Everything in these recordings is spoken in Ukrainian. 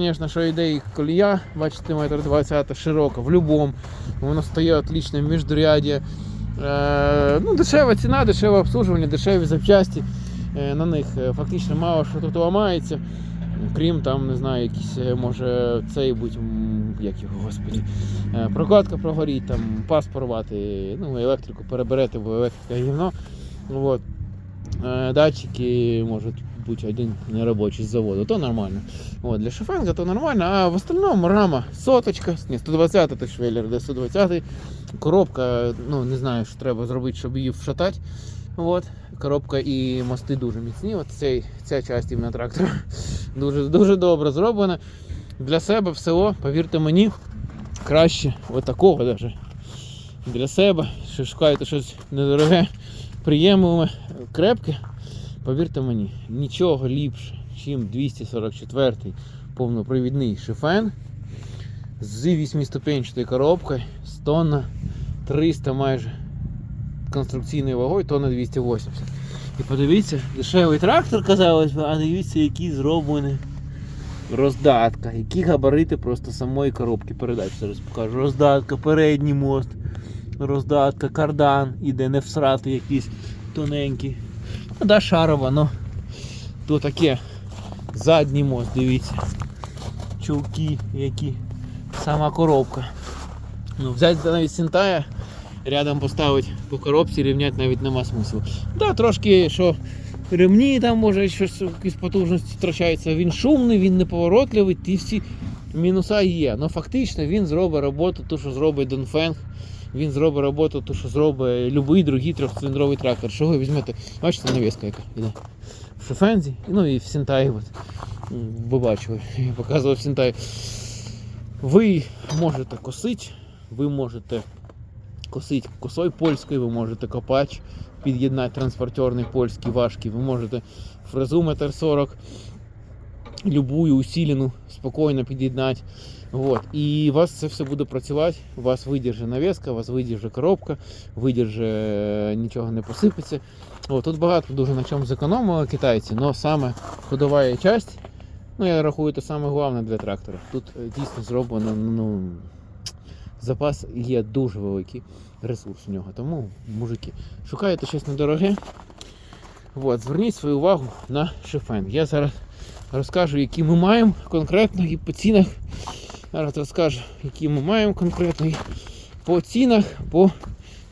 Звісно, що йде і колія, бачите, метр 20 широка, в будь-якому. Воно стає отлично в міждуряді. Е, ну, дешева ціна, дешеве обслуговування, дешеві запчасті. Е, на них е, фактично мало що тут ламається. Крім там, не знаю, якісь, може, цей будь, як його, господі, прокладка прогоріть, там, пас порвати, ну, електрику переберете, бо електрика гівно. Е, Датчики можуть бути один неробочий з заводу, то нормально. От, для шофенга то нормально, а в остальному рама соточка, ні, 120 то швеллер, де 120 коробка, ну не знаю, що треба зробити, щоб її вшатати. От. Коробка і мости дуже міцні. От цей, ця частина на трактора дуже, дуже добре зроблена. Для себе в повірте мені, краще от такого даже. Для себе, що шукаєте щось недороге, приємне, крепке. Повірте мені, нічого ліпше, ніж 244 повнопривідний шифен з 8-ступенчатою коробкою, з тонна 300 майже конструкційною вагою, тонна 280. І подивіться, дешевий трактор, казалось би, а дивіться, який зроблений роздатка, які габарити просто самої коробки передач. Зараз покажу. Роздатка, передній мост, роздатка, кардан, іде не всрати якийсь тоненький. Ну да, шарова, ну то таке. Задній мост, дивіться. Чулки які. Сама коробка. Ну, взяти навіть Сінтая, рядом поставити по коробці, рівняти навіть нема смислу. Да, трошки що ремні там може щось якісь потужності втрачаються. Він шумний, він неповоротливий, ті всі мінуса є. Ну фактично він зробить роботу, ту, що зробить Донфенг. Він зробить роботу, ту, що зробить будь-який другий трьохциліндровий трактор. Що ви візьмете? Бачите, навіска яка іде. В Шофензі, ну і в Сінтаї. От. Ви бачили, я показував Сінтай. Ви можете косити, ви можете косити косою польською, ви можете копач, під'єднати транспортерний польський важкий, ви можете фрезу метр 40, любую усилену спокійно під'єднати. Вот. І у вас це все буде працювати, у вас видержи навіска, у вас видержи коробка, видержи, нічого не посипеться. От, тут багато дуже на чому зекономили китайці, але саме ходова часть, ну я рахую, це саме головне для трактора. Тут е, дійсно зроблено, ну, запас є дуже великий ресурс у нього. Тому, мужики, шукаєте щось недороге. От, зверніть свою увагу на шифен. Я зараз розкажу, які ми маємо конкретно і по цінах. Зараз розкажу, які ми маємо конкретно і по цінах, по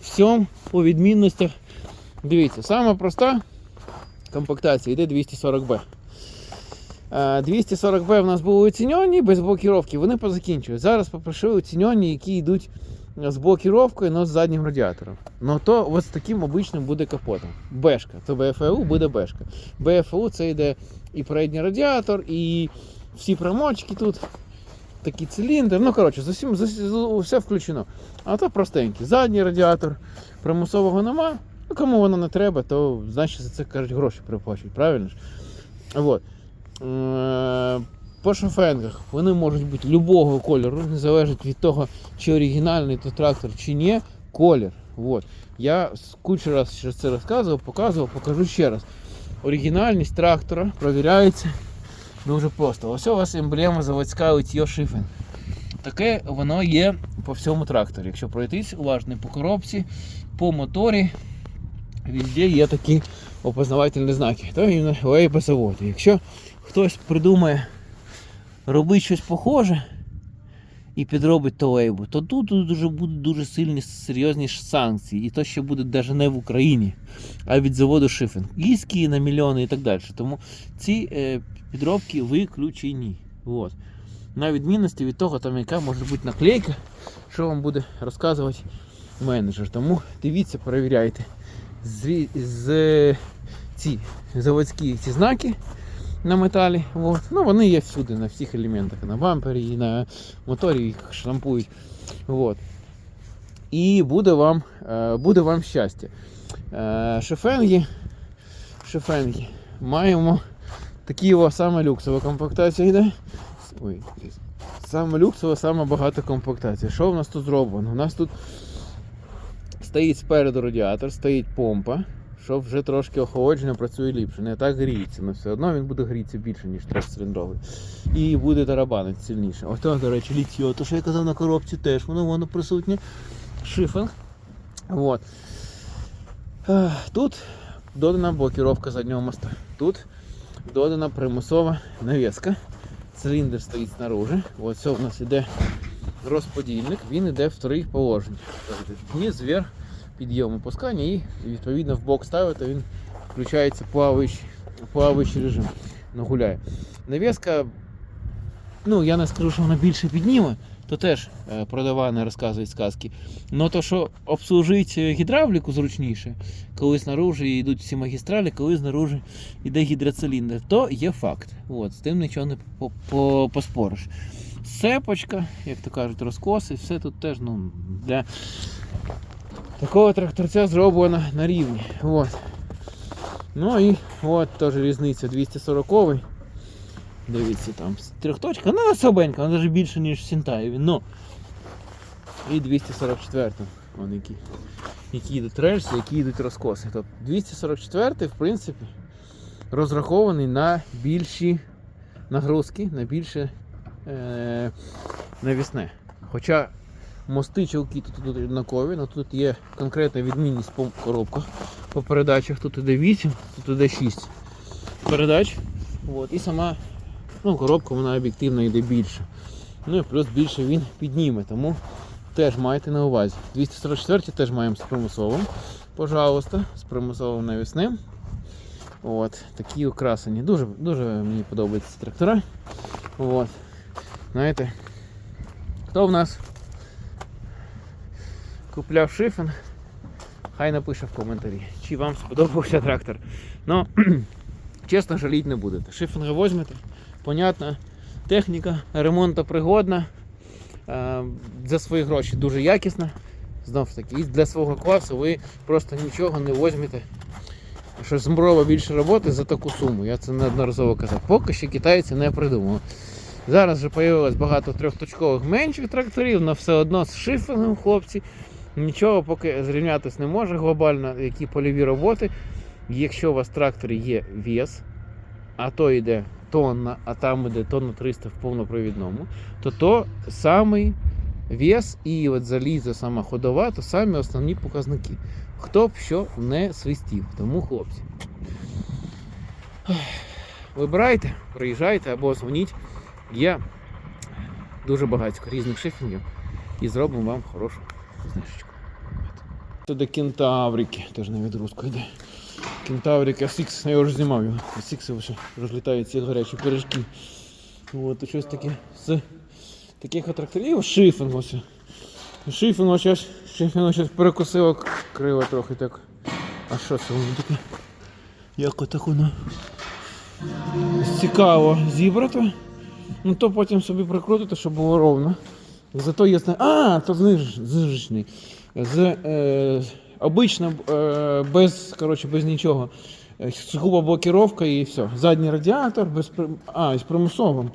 всьому, по відмінностях. Дивіться, сама проста комплектація йде 240B. Е, 240B в нас були оцінені без блокіровки, вони позакінчують. Зараз попрошу оцінені, які йдуть з блокіровкою, але з заднім радіатором. Ну то ось таким обичним буде капотом. Бешка. То БФУ буде бешка. БФУ це йде і передній радіатор, і всі примочки тут. Такий циліндр, ну коротше, з усім, з усім- все включено. А то простенький. Задній радіатор, примусового нема. Ну кому воно не треба, то значить за це кажуть гроші приплачують, правильно ж? Вот. Е, По шофенгах вони можуть бути любого кольору, не залежить від того, чи оригінальний то трактор, чи ні. Колір. Вот. Я кучу раз ще це розказував, показував, покажу ще раз. Оригінальність трактора провіряється дуже просто. Ось у вас емблема заводська Литьо Шифен. Таке воно є по всьому тракторі. Якщо пройтись уважно по коробці, по моторі, везде є такі опознавательні знаки. То іменно лей по. Якщо хтось придумає робити щось похоже і підробить то лейбу, то тут дуже будуть дуже сильні серйозні санкції. І то ще буде навіть не в Україні, а від заводу Шифен. Іски на мільйони і так далі. Тому ці е, підробки виключені. От. На відмінності від того, там, яка може бути наклейка, що вам буде розказувати менеджер. Тому дивіться, перевіряйте. З, з ці заводські ці знаки на металі. От. Ну, вони є всюди, на всіх елементах, на бампері, і на моторі їх штампують. От. І буде вам, е, буде вам щастя. Е, Шефенги, шефенги. Маємо такі саме люксова комплектація йде. Ой, саме люксова, саме багата комплектація. Що в нас тут зроблено? У нас тут стоїть спереду радіатор, стоїть помпа, що вже трошки охолодження працює ліпше. Не так гріється, але все одно він буде грітися більше, ніж трьохциліндровий. І буде тарабанити сильніше. Ось то, до речі, літьо, то що я казав на коробці теж, воно воно присутнє. Шифинг. Вот. Тут додана блокіровка заднього моста. Тут додана примусова навіска. Циліндр стоїть снаружи. Ось це у нас іде розподільник, він йде в три положення. Тобто Вниз, вверх, підйом опускання і відповідно в бок ставити, він включається плаваючий, плаваючий режим. Ну, гуляє. Навіска, ну я не скажу, що вона більше підніме, то теж е, продавани розказують сказки. Ну то, що обслужити гідравліку зручніше, коли снаружи йдуть всі магістралі, коли знаружи йде гідроциліндр, то є факт. От, з тим нічого не по- по- поспориш. Сепочка, як то кажуть, розкоси, все тут теж ну, для такого тракторця зроблено на рівні. От. Ну і от теж різниця 240 Дивіться, там трьохточка, ну особенька, вона навіть більше, ніж Сінтаєві. І 244 Вон які, які йдуть рельси, які йдуть розкоси. Тобто 244 в принципі, розрахований на більші нагрузки, на більше е, навісне. Хоча мости чолки тут, однакові, але тут є конкретна відмінність по коробках, по передачах. Тут іде 8, тут іде 6 передач. От, і сама ну, коробка вона об'єктивно йде більше. Ну і плюс більше він підніме, тому теж майте на увазі. 244 теж маємо з примусовим. Пожалуйста, з примусовим навісним. От, такі украсені. Дуже, дуже мені подобаються трактора. От. Знаєте, хто в нас купляв шифен, хай напише в коментарі, чи вам сподобався трактор. Ну, чесно, жаліть не будете. Шифінга візьмете, понятно, техніка, ремонтопригодна, е, за свої гроші дуже якісна. Знову ж таки, і для свого класу ви просто нічого не візьмете. Що змрова більше роботи за таку суму. Я це неодноразово казав. Поки що китайці не придумали. Зараз вже з'явилось багато трьохточкових менших тракторів, але все одно з шифингом хлопці. Нічого поки зрівнятися не може глобально, які польові роботи. Якщо у вас в тракторі є вес, а то йде тонна, а там йде тонна 300 в повнопровідному, то то самий вес і от залізо сама ходова, то самі основні показники. Хто б що не свистів. Тому хлопці. Вибирайте, приїжджайте або дзвоніть. Є дуже багато різних шифінгів і зробимо вам хорошу знижечку. Туди кентаврики, теж на відгрузку йде. Кентаврик SX, я вже знімав його. SX вже розлітають ці гарячі пиріжки. От, щось таке з таких от тракторів шифінг ось. Шифінг ось щось, шифінг перекусило криво трохи так. А що це воно таке? Як отак воно цікаво зібрати. Ну то потім собі прикрутити, щоб було ровно. Зато є А, то зниж... знижечний. З, е, обично е, без, коротше, без нічого. Е, Сугубо блокіровка і все. Задній радіатор, без а, і з примусовим.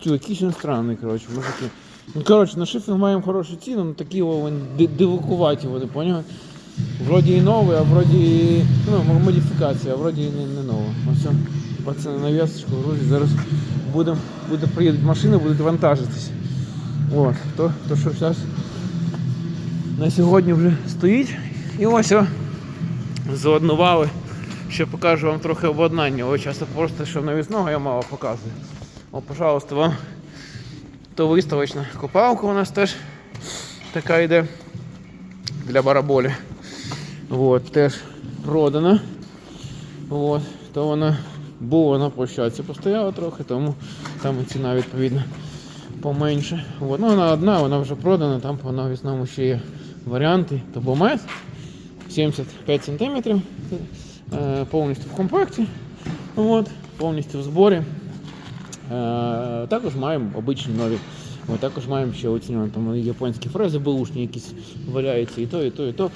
Чу, якийсь странний, коротше, мужики. Ну, коротше, на шифінг маємо хорошу ціну, але такі вони вони, поняли? Вроді і новий, а вроді і, ну, модифікація, а вроді і не, не нова. Ось, пацани на в'язочку зараз будем, буде, приїдуть машини, будуть вантажитись. От, то, то що зараз на сьогодні вже стоїть. І ось о, заоднували. Ще покажу вам трохи обладнання. Ось часто просто що навісного я мало показую. О, пожалуйста, вам то виставочна копалка у нас теж така йде для бараболі. От, теж продана. От, то вона була на площадці, постояла трохи, тому там і ціна відповідно поменше. От, ну, вона одна, вона вже продана, там по навісному ще є варіанти. Тобомет 75 см, повністю в комплекті, от, повністю в зборі. Е, також маємо обичні нові. От, також маємо ще оцінювання, там японські фрези бушні якісь валяються, і то, і то, і то.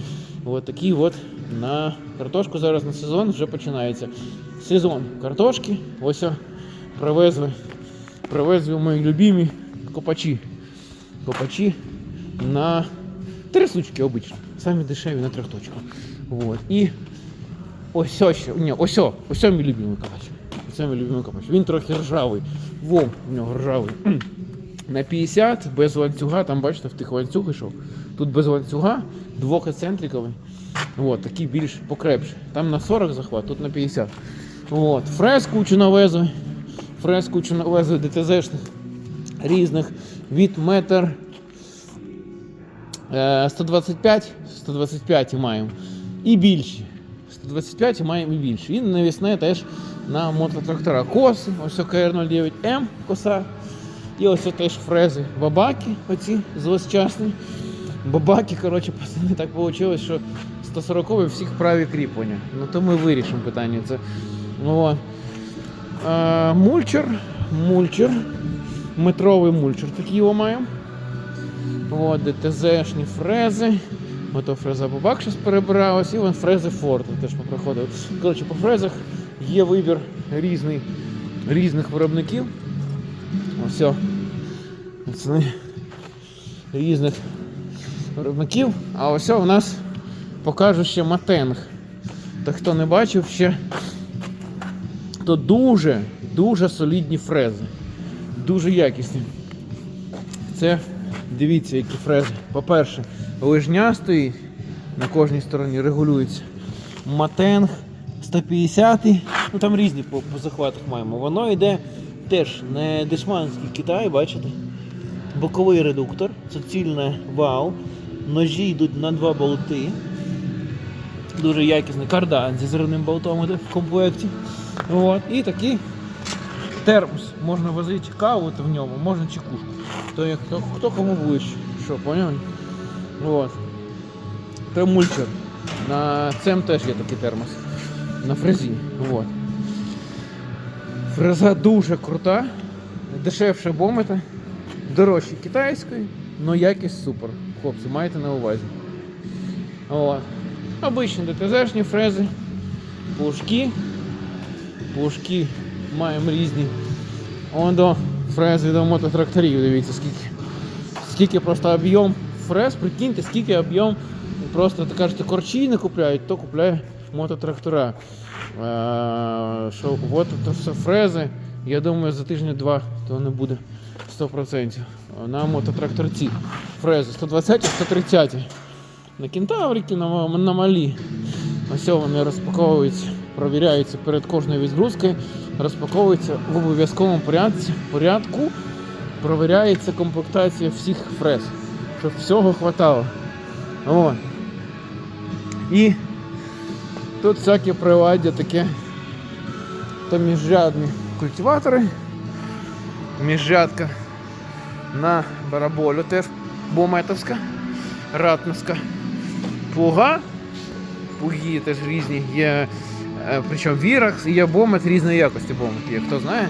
От такі от на картошку зараз на сезон вже починається. Сезон картошки. Ось привезли. Привезли мої любимі копачі. Копачі на три сучки обично. Самі дешеві на трьохточку. Вот. І ось ось. Ні, ось ось мій любимий копач. Ось мій любимий копач. Він трохи ржавий. Вом в нього ржавий. На 50 без ланцюга, там бачите, в тих ланцюг йшов. Тут без ланцюга, двохецентриковий. От, такий більш покрепший. Там на 40 захват, тут на 50. От, фрез кучу навезли. Фрез кучу навезли ДТЗшних різних від метр е, 125, 125 маємо. І більші. 125 маємо і більші. І навісне теж на мототрактора. Коси, ось КР09М коса. І ось теж фрези бабаки, оці злосчасні. Бабаки, коротше, пацани, так вийшло, що 140 всіх праві кріплення. Ну то ми вирішимо питання. Це. От. Е, мульчер, мульчер, метровий мульчер такий його маємо. От, ДТЗшні фрези. Ото фреза бабак щось перебиралась, і вон фрези Форд теж попроходив. Коротше, по фрезах є вибір різний, різних виробників. Ось. Пацани, Різних виробників. А ось у нас покажу ще матенг. Та хто не бачив ще, то дуже, дуже солідні фрези. Дуже якісні. Це дивіться, які фрези. По-перше, лижня стоїть на кожній стороні, регулюється. Матенг 150, ну там різні по, по захватах маємо. Воно йде теж не дешманський Китай, бачите? Боковий редуктор, суцільне вал, ножі йдуть на два болти. Дуже якісний кардан зі зривним болтом іде в комплекті. От. І такий термос. Можна возити каву в ньому, можна чекушку. То як хто, хто кому ближче. Що, поняли? От. Це мульчер. На цем теж є такий термос. На фрезі. От. Фреза дуже крута, дешевше бомета, дорожче китайської, але якість супер. Хлопці, маєте на увазі. От. Обичні ДТЗшні фрези, пушки. Пушки маємо різні. Он до фрези до мототракторів, дивіться, скільки. Скільки просто об'єм фрез, прикиньте, скільки об'єм. Просто так кажете, корчі не купляють, то купляє мототрактора. Е, що от це все фрези. Я думаю, за тиждень-два то не буде 100%. На мототракторці. Фрези 120 130 на кентаврики, на, на малі. Ось вони розпаковуються, провіряються перед кожною відгрузкою, розпаковуються в обов'язковому порядку, порядку, провіряється комплектація всіх фрез, щоб всього хватало. О. І тут всякі приладдя таке, то міжрядні культиватори, міжрядка на бараболю теж бометовська, ратновська плуга. Пуги теж різні, є, причому віракс і є бомет різної якості бомет. Є хто знає,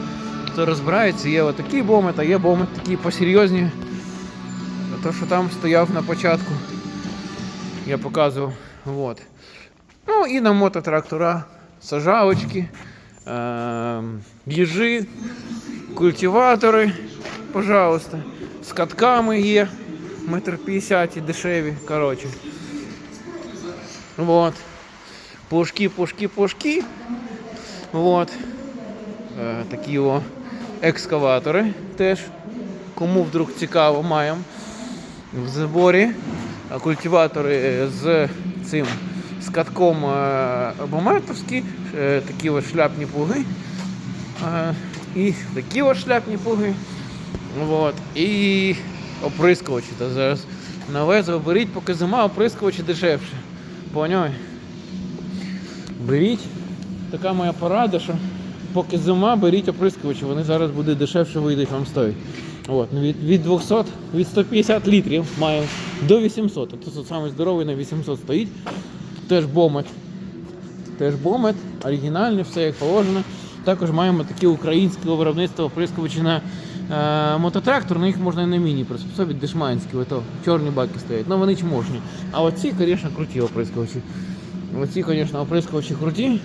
хто розбирається, є отакий бомет, а є бомет такі посерйозні. То, що там стояв на початку, я показував. Вот. Ну і на мототрактора сажалочки, е- їжі, культиватори, пожалуйста. З катками є, метр п'ятдесят і дешеві. Коротше. Вот. Пушки, пушки, пушки. Вот. Е, такі о екскаватори теж. Кому вдруг цікаво, маємо в заборі. Культиватори з цим з катком е, бометовські, е, такі ось шляпні плуги. Е, І такі ось шляпні плуги. Вот. І оприскувачі. Та зараз навезли, беріть, поки зима, оприскувачі дешевше. Поняли? Беріть. Така моя порада, що поки зима, беріть оприскувачі, вони зараз будуть дешевше вийдуть вам стоїть. От, ну, від, від 200, від 150 літрів має до 800. Тобто самий здоровий на 800 стоїть. Теж бомет. Теж бомет, оригінальний, все як положено. Також маємо такі українське виробництво оприскувачі на е, мототрактор, на їх можна і на міні приспособити, дешманські, ото чорні баки стоять. Ну вони чможні. А оці, звісно, круті оприскувачі. Оці, звісно, оприскувачі круті.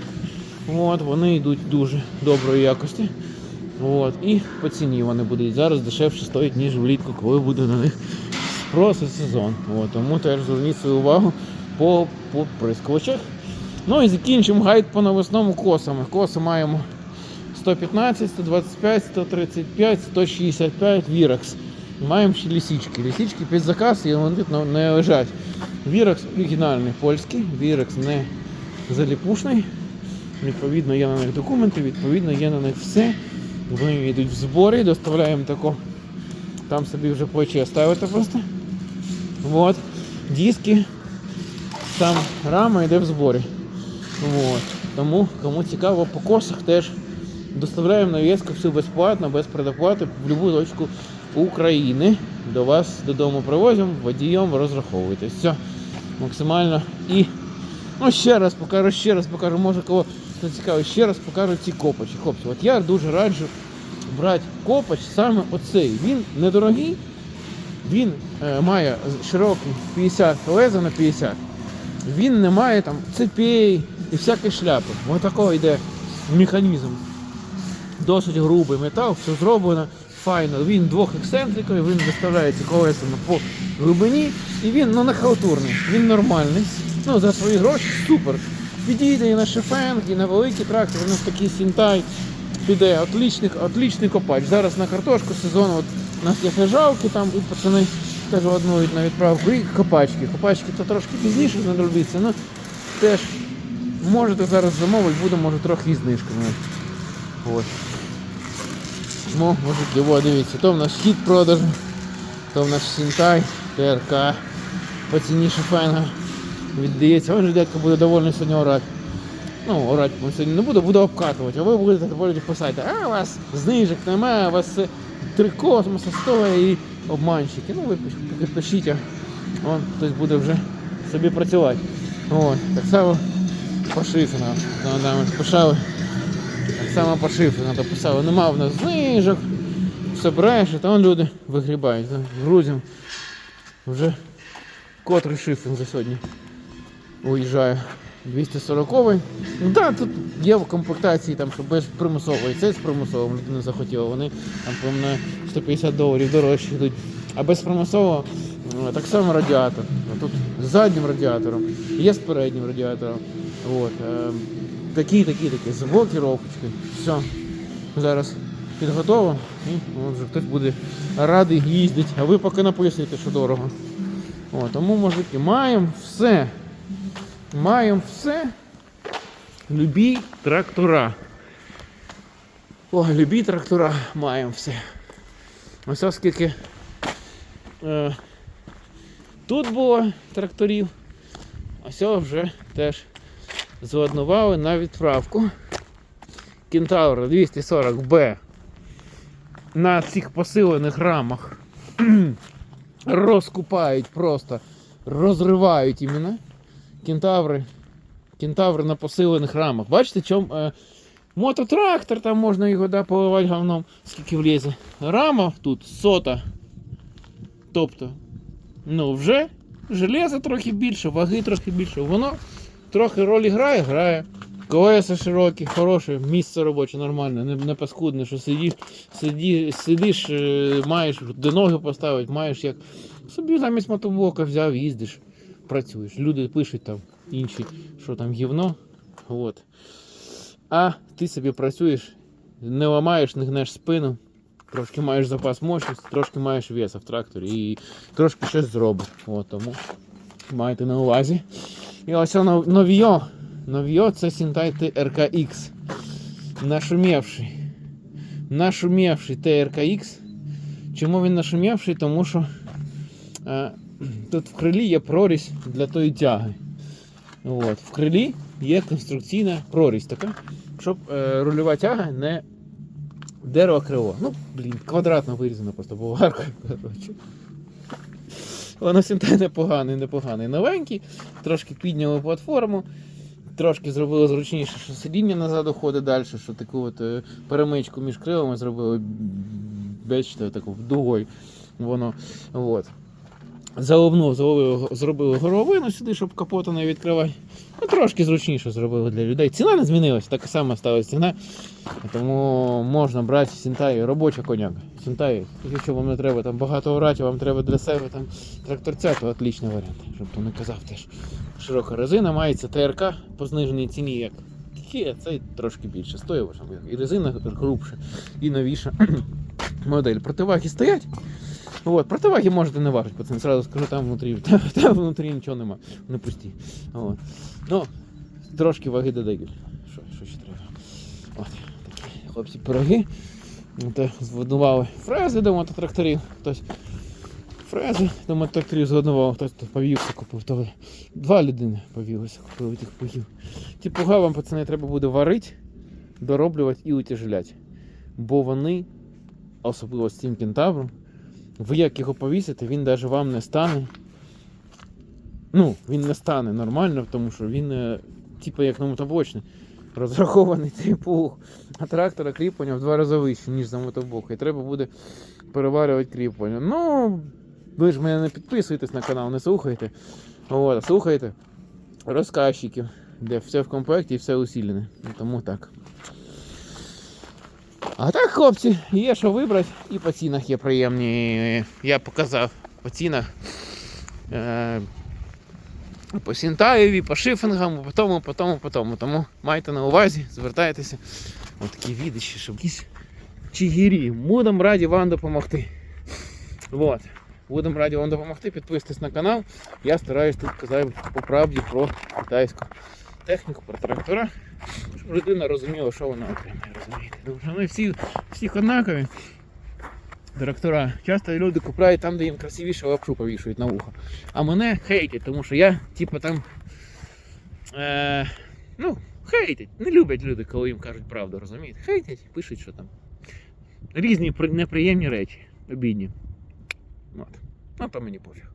От, вони йдуть дуже доброї якості. От, і по ціні вони будуть зараз дешевше стоять, ніж влітку, коли буде на них спрос і сезон. От, тому теж зверніть свою увагу по, по прискувачах. Ну і закінчимо гайд по навесному косами. Коси маємо 115, 125, 135, 165 Вірекс. Маємо ще лісічки. Лісічки під заказ і вони тут не- лежать. Вірекс оригінальний польський, Вірекс не заліпушний. Відповідно, є на них документи, відповідно, є на них все. Вони йдуть в зборі, доставляємо тако. Там собі вже плече ставити просто. Вот. Диски. Там рама йде в зборі. Вот. Тому, кому цікаво по косах, теж доставляємо нав'язку все безплатно, без предоплати в будь-яку точку України. До вас додому привозимо, водієм розраховуйтесь. Все максимально. І ну, ще раз покажу, ще раз покажу, може кого хто цікавий, ще раз покажу ці копачі. Хлопці, от я дуже раджу брати копач саме оцей. Він недорогий, він е, має широкий 50 леза на 50. Він не має там цепей і всякої шляпи. Ось такого йде механізм. Досить грубий метал, все зроблено файно. Він двох ексцентриків, він виставляється колесами по глибині і він ну, не халтурний, він нормальний. Ну, за свої гроші супер. Підійде і на шифенг, і на великий трактор, у нас такий сінтай піде. Отличний, отличний копач. Зараз на картошку сезон, от у нас є фежалки, там і пацани теж однують на відправку. І копачки. Копачки то трошки пізніше знадобиться, ну теж можете зараз замовити, буде може трохи і знижками. От. Ну, мужики, во, дивіться, то в нас хід продажу, то в нас Сінтай, ТРК, по ціні шифенга віддається. Він же дядько буде довольний сьогодні орати. Ну, орати він сьогодні не буду, буду обкатувати, а ви будете будете писати, а у вас знижок немає, у вас е, три космоса стоїть і обманщики. Ну, ви поки пишіть, а он хтось буде вже собі працювати. От, так само по шиферу. Там пишали. Так само по шифру треба писали. Нема в нас знижок, бреше, то вон люди вигрібають. Грузимо. Вже котрий шифр за сьогодні уїжджає. 240-й. Ну так, тут є в комплектації, там, що без примусової, це з примусовим людина захотіла. Вони там, по-моєму, 150 доларів дорожче йдуть. А без примусового е, так само радіатор. Тут з заднім радіатором, є з переднім радіатором. От, е, такі, такі, такі, з блокіровкою. Все. Зараз підготово. І от вже хтось буде радий їздити. А ви поки написуєте, що дорого. О, тому, мужики, маємо все. Маємо все. Любі трактора. О, любі трактора маємо все. Ось оскільки е, тут було тракторів, ось вже теж зладнували на відправку. Кентавр 240Б на цих посилених рамах розкупають просто, розривають іменно. Кентаври. Кентаври на посилених рамах. Бачите, чом е, мототрактор, там можна його да, поливати говном, скільки влізе. Рама тут сота. Тобто, ну вже железо трохи більше, ваги трохи більше. Воно трохи роль грає, грає. Колеса широкі, хороше, місце робоче, нормальне, не, не паскудне, що сидиш, сидиш, е, маєш де ноги поставити, маєш як. Собі замість мотоблока взяв, їздиш, працюєш. Люди пишуть там інші, що там гівно. От. А ти собі працюєш, не ламаєш, не гнеш спину, трошки маєш запас мощності, трошки маєш веса в тракторі і трошки щось зробиш. От, тому майте на увазі. І ось воно нов'йо. Нов'йо це Сінтай TRKX. Нашумівший. Нашумівший TRKX. Чому він нашумівший? Тому що е, тут в крилі є прорізь для тої тяги. От. В крилі є конструкційна прорізь така, щоб е, рульова тяга не дерево криво. Ну, блін, квадратно вирізано просто болгаркою. Воно Сінтай непоганий, непоганий. Новенький, трошки підняли платформу, трошки зробили зручніше, що сидіння назад уходить далі, що таку от е, перемичку між крилами зробили, бачите, таку дугою воно. От. Заловив, зробили горовину сюди, щоб капота не відкривати. Ну, трошки зручніше зробили для людей. Ціна не змінилась, така сама сталася ціна. Тому можна брати Сінтай, робоча коняка. Сінтай, якщо вам не треба там багато орати, вам треба для себе там тракторця, то отличний варіант. Щоб то не казав теж. Широка резина мається ТРК по зниженій ціні, як Kia, це трошки більше. Стоїть і резина грубша, і новіша модель. Противаги стоять. От, противаги можете не важити, пацани, сразу скажу, там внутрі, там, там внутрі нічого нема, вони пусті. От. Ну, трошки ваги додають. Що, що ще треба? От, такі хлопці пироги. От, Зводували фрези до мототракторів. Хтось фрези до мототракторів згодував, хтось повівся купив. То два людини повілися, купили тих пугів. Ті пуга вам, пацани, треба буде варити, дороблювати і утяжеляти. Бо вони, особливо з цим кентавром, ви як його повісите, він навіть вам не стане. Ну, він не стане нормально, тому що він, е, типу, як на мотобочний, розрахований плуг. А трактора кріплення в два рази вище, ніж за мотоблок. І треба буде переварювати кріплення. Ну, ви ж мене не підписуєтесь на канал, не слухайте. От, слухайте розказчиків, де все в комплекті і все усілене. Тому так. А так, хлопці, є що вибрати, і по цінах є приємні. Я показав по цінах. Е, по Сінтаєві, по шифингам, по тому, по тому, по тому. Тому майте на увазі, звертайтеся. Ось такі відищі, щоб якісь чигірі. Будемо раді вам допомогти. Вот. Будемо раді вам допомогти. Підписуйтесь на канал. Я стараюсь тут казати по правді про китайську техніку, про трактора. Щоб людина розуміла, що вона отримає, розумієте. Тому що вони всі, всі однакові. Трактора. Часто люди купляють там, де їм красивіше лапшу повішують на вухо. А мене хейтять, тому що я, типу, там. Е, ну, хейтять. Не люблять люди, коли їм кажуть правду, розумієте? Хейтять, пишуть, що там. Різні неприємні речі, обідні. От. Ну, то мені пофіг.